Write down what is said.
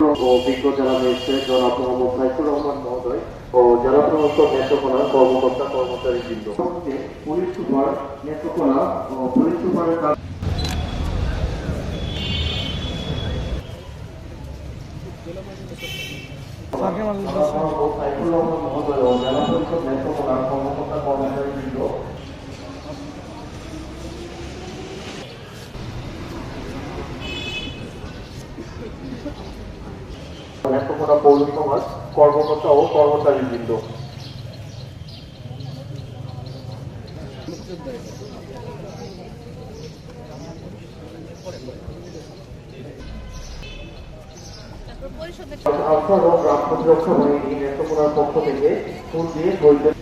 ও বিজ্ঞ যারা রয়েছে জনাব মোহাম্মদ সাইফুর রহমান মহোদয় ও জেলা সমস্ত নেত্রকোনার কর্মকর্তা কর্মচারী বৃন্দ পুলিশ সুপার নেত্রকোনা ও পুলিশ সুপারের কাজ সাইফুর রহমান মহোদয় ও জেলা পরিষদ নেত্রকোনার কর্মকর্তা কর্মচারী বৃন্দ নেত্রকোনা পৌরসভার কর্মকর্তা ও কর্মচারী বৃন্দ তারপর পরিষদের আলফা এবং গ্রাম প্রতিরক্ষা বাহিনী নেত্রকোনার পক্ষ থেকে ফুল দিয়ে